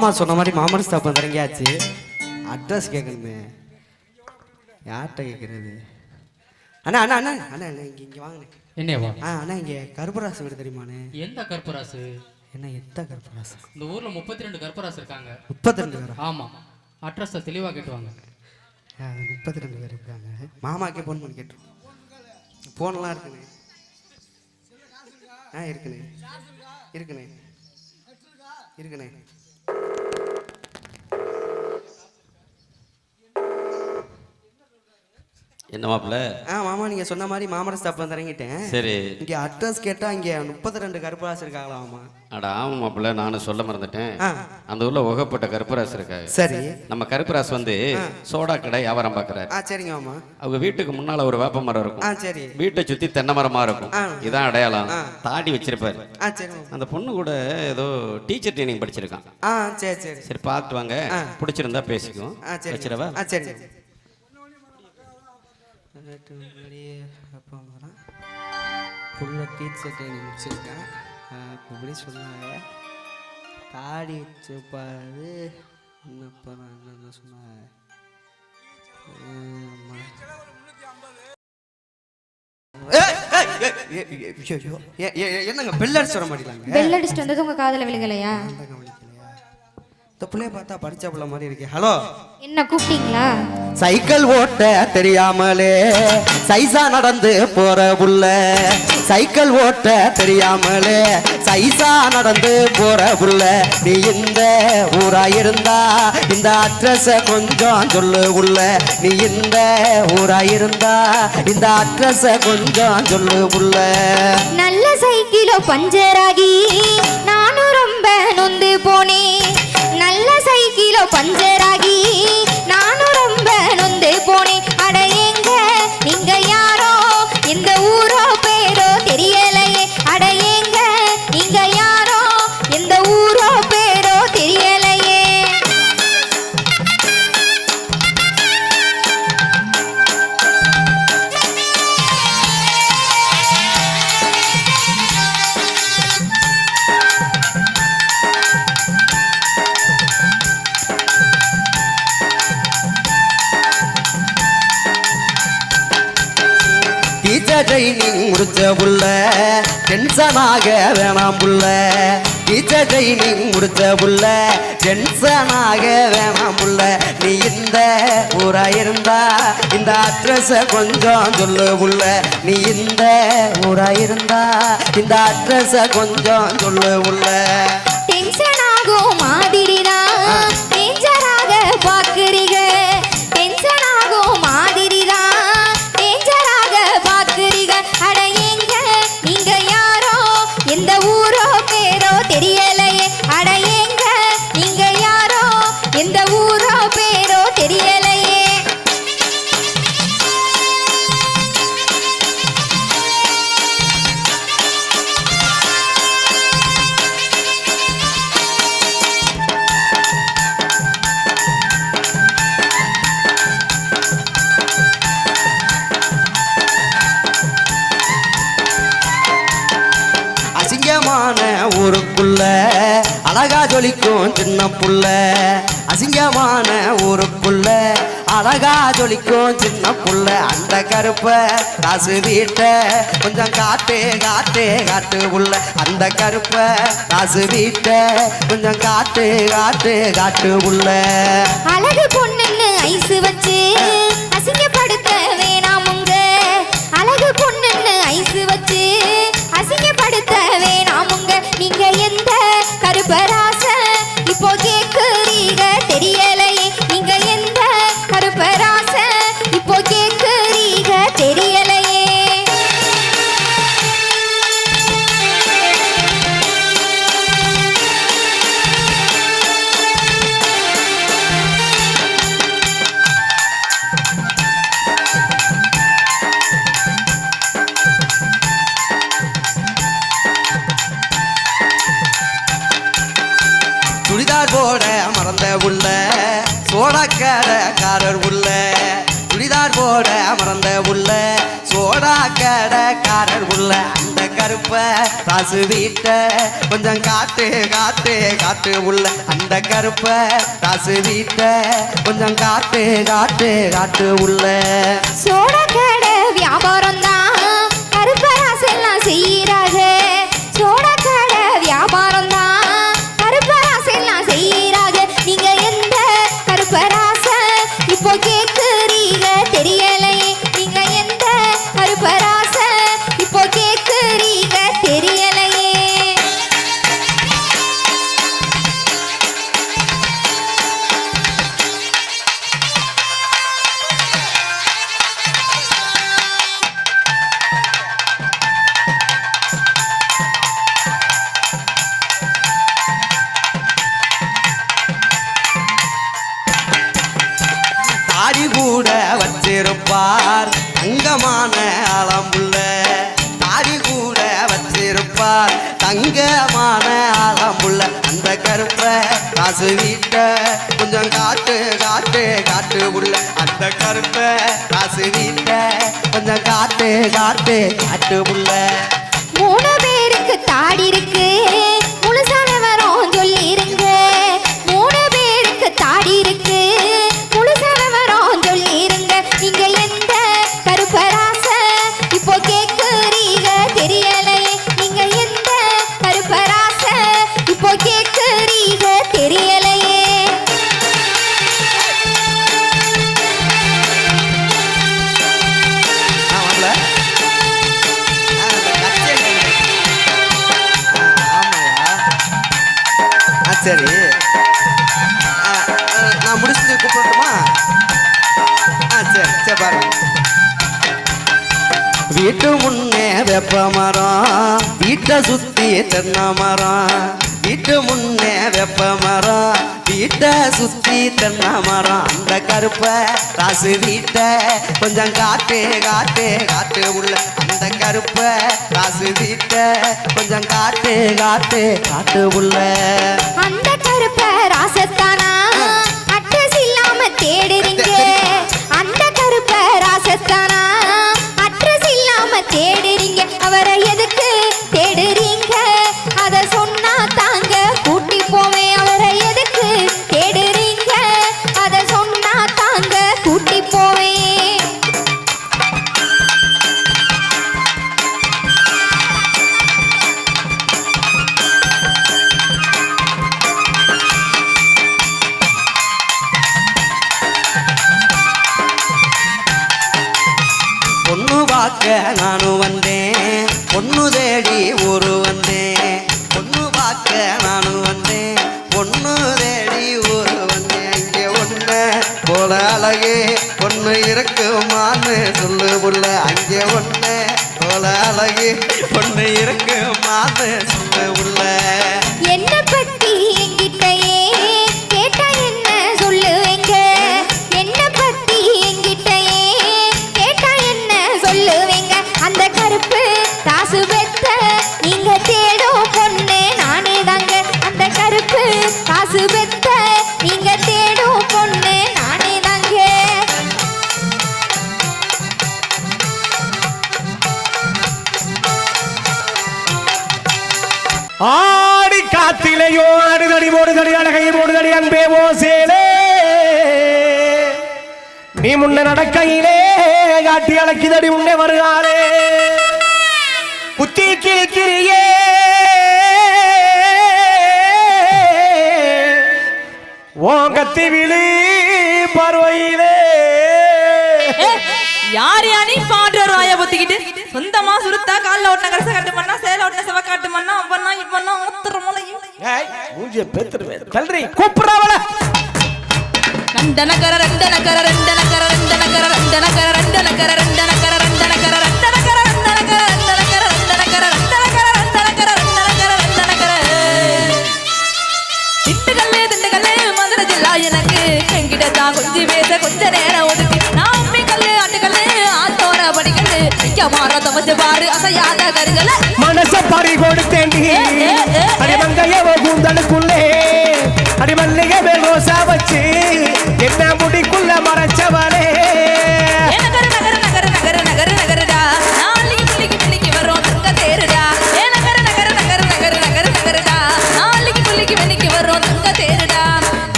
மாமா சொன்ன மாதிரி மாமன் ஸ்டாப் இறங்கியாச்சு. அட்ரஸ் கேட்கணுமே யார்கிட்ட கேட்குறது அண்ணா அண்ணா அண்ணா அண்ணா அண்ணா இங்கே இங்கே வாங்கண்ணே என்னவா ஆ அண்ணா இங்கே கருப்பராசு வீடு தெரியுமாண்ணே எந்த கற்பராசு என்ன எத்த கருப்பராசு? இந்த ஊர்ல முப்பத்தி ரெண்டு கற்பராசு இருக்காங்க. முப்பத்தி ரெண்டு பேரா? ஆமா. அட்ரஸை தெளிவா கேட்டுவாங்க. முப்பத்தி ரெண்டு பேர் இருக்காங்க. மாமாக்கே ஃபோன் பண்ணி கேட்டுருவோம் ஃபோன்லாம் இருக்குண்ணே. ஆ இருக்குண்ணே. இருக்குண்ணே. இருக்குண்ணே. என்ன மாப்பிள்ள? ஆ மாமா நீங்கள் சொன்ன மாதிரி மாமர ஸ்டாப்ல இறங்கிட்டேன். சரி. இங்கே அட்ரஸ் கேட்டால் இங்கே முப்பத்தி ரெண்டு கருப்பராசு இருக்காங்களா மாமா? அட ஆமா மாப்பிள்ள நானும் சொல்ல மறந்துட்டேன். அந்த ஊர்ல உகப்பட்ட கருப்பராசு இருக்காங்க சரி. நம்ம கருப்பராசு வந்து சோடா கடை வியாபாரம் பார்க்கறாரு ஆ சரிங்க மாமா. அவங்க வீட்டுக்கு முன்னால ஒரு வேப்ப மரம் இருக்கும். ஆ சரி. வீட்டை சுத்தி தென்னை மரமா இருக்கும். இதான் அடையாளம். தாடி வச்சிருப்பாரு. ஆ சரி அந்த பொண்ணு கூட ஏதோ டீச்சர் ட்ரைனிங் படிச்சிருக்கான். ஆ சரி சரி. சரி பார்த்து வாங்க. பிடிச்சிருந்தா பேசிக்குவோம். ஆ சரி வச்சிரவா ஆ சரி புள்ள டீச்சர் ட்ரைனிங் முடிச்சிருக்கேன். இப்படி சொன்னாங்க? தாடி வச்சுப்பாரு என்னப்பா நான் என்ன சொன்னாங்க? என்னங்க பெல் அடிச்சு வர மாட்டேங்கிறாங்க பெல் அடிச்சுட்டு வந்தது உங்க காதுல விழுகலையா? இந்த பிள்ளைய பார்த்தா படிச்ச பிள்ளை மாதிரி இருக்கே. ஹலோ என்ன கூப்பிட்டீங்களா? சைக்கிள் ஓட்ட தெரியாமலே சைசா நடந்து போற புள்ள. சைக்கிள் ஓட்ட தெரியாமலே சைசா நடந்து போற புள்ள. நீ இந்த ஊரா இருந்தா இந்த அட்ரஸ கொஞ்சம் சொல்லு உள்ள நீ இந்த ஊரா இருந்தா இந்த அட்ரஸ கொஞ்சம் சொல்லு உள்ள நல்ல சைக்கிளோ பஞ்சராகி நானும் ரொம்ப நொந்து போனேன். நல்ல சைக்கிளோ பஞ்சராகி நானும் முடிச்ச புள்ள டென்ஷனாக வேணாம் புள்ள. டீச்சர் ட்ரைனிங் முடிச்ச புள்ள டென்ஷனாக வேணாம் புள்ள. நீ இந்த ஊரா இருந்தா இந்த அட்ரஸ கொஞ்சம் சொல்லு புள்ள. நீ இந்த ஊரா இருந்தா இந்த அட்ரஸ கொஞ்சம் சொல்லு புள்ள. ஜொலிக்கும் சின்ன புள்ள. அசிங்கமான ஒரு புள்ள. அழகா ஜொலிக்கும் சின்ன புள்ள. அந்த கருப்ப காசு வீட்ட கொஞ்சம் காட்டு காட்டு காட்டு உள்ள. அந்த கருப்ப காசு வீட்ட கொஞ்சம் காட்டு காட்டு காட்டு உள்ள. அழகு பொண்ணுன்னு ஐசு வச்சு அசிங்கப்படுத்த வேணாமுங்க அழகு பொண்ணுன்னு ஐசு வச்சு அசிங்கப்படுத்த வேணாமுங்க நீங்க உள்ள அந்த கருப்ப ராசு வீட்ட கொஞ்சம் காத்து காத்து காத்து உள்ள அந்த கருப்ப ராசு வீட்ட கொஞ்சம் காத்து காத்து காத்து உள்ள. சோழ தாடி கூட வச்சிருப்பார். தங்கமான ஆலம்புள்ள தாடி கூட வச்சிருப்பார். தங்கமான ஆலம்புள்ள அந்த கருப்ப காசு வீட்ட கொஞ்சம் காட்டு காட்டு காட்டு உள்ள அந்த கருப்ப காசு வீட்ட கொஞ்சம் காட்டு காட்டு காட்டு உள்ள. மூணு பேருக்கு தாடி இருக்கு. சரி. நான் முடிச்சுட்டு கூப்பிடட்டுமா? ஆ சரி சரி பாருங்க. வீட்டு முன்னே வெப்ப மரம் வீட்டை சுத்தி தென்னை மரம் வீட்டு முன்னே வெப்ப மரம் வீட்டை சுத்தி தென்னை மரம் அந்த கருப்ப ராசு வீட்டை கொஞ்சம் காட்டு காட்டு காட்டு உள்ள அந்த கருப்ப ராசு வீட்டை கொஞ்சம் காட்டு காட்டு காட்டு உள்ள. அந்த கருப்ப ராசத்தானா? அட்ரஸ் இல்லாம தேடுறீங்க. நானும் வந்தேன். பொண்ணு தேடி ஊரு வந்தேன். பொண்ணு பார்க்க நானும் வந்தேன். பொண்ணு தேடி ஊரு வந்தேன். இங்கே ஒன்று போல அழகே பொண்ணு இருக்குமான்னு சொல்லு புள்ள. அங்கே ஒன்று போல அழகே பொண்ணு இருக்குமான்னு சொல்லு புள்ள. என்ன காத்திலேயோ அடுதடி ஓடுதடி அழகை ஓடுதடி அன்பே ஓ சேலே. நீ முன்ன நடக்கையிலே காட்டி அழக்கிதடி முன்னே வருகாலே புத்தி கிழிக்கிறியே ஓங்கத்தி விழி பார்வையிலே. யார் யானி பாடுற ராய பொத்திக்கிட்டு? சொந்தமா சுருத்தா கால்ல ஓட்டின கரச காட்டு பண்ணா சேல ஓட்டின செவ காட்டு பண்ணா அவனா இவனா மூஞ்சிய பேத்துருவேன் கல்றி கூப்பிடாவல ரெண்டன கர ரெண்டன கர ரெண்டன கர ரெண்டன கர ரெண்டன கர ரெண்டன கர ரெண்டன கர ரெண்டன கர ரெண்டன கர ரெண்டன கர ரெண்டன கர ரெண்டன கர ரெண்டன கர ரெண்டன கர ரெண்டன கர ரெண்டன கர திட்டுகல்லே திண்டுகல்லே மதுரை ஜில்லா எனக்கு என்கிட்ட தான் கொஞ்சி பேச கொஞ்ச நேரம் ஒதுக்கி நான் உண்மை கல்லு ஆட்டுக்கல்லு ஆத்தோர படிக்கல்லு நிக்க மாற தமச்சு பாடு அசையாத கருகல மனச பறி culé.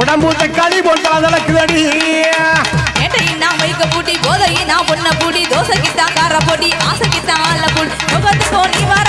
உடம்பூத்த களி போட்டா நடக்குதடி ஏட்டையின்னா மைக்க பூட்டி போதையின்னா பொண்ண பூட்டி தோசைக்குத்தான் கார போட்டி ஆசைக்குத்தான் ஆள புல் சொகத்துக்கோ நீ வர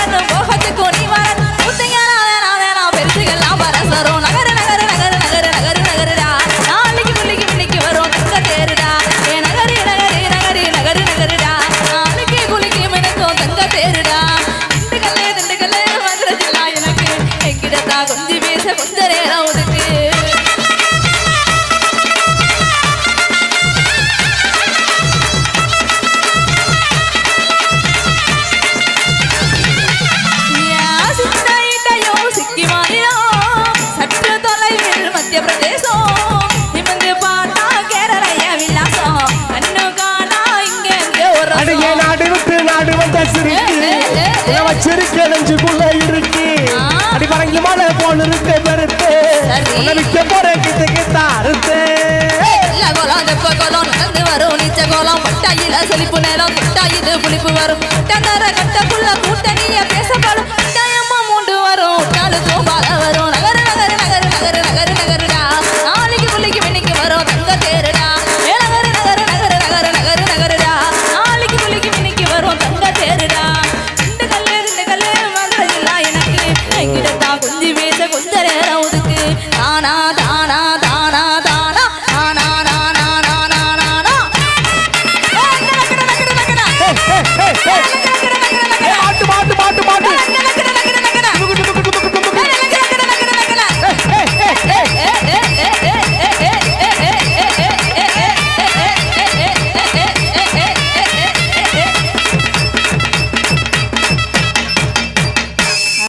வந்து புளிப்பு வரும். டன்னர கட்ட புள்ள கூட்டணிய பேசப்படும் டயமா மூண்டு வரும். நாலு தூபா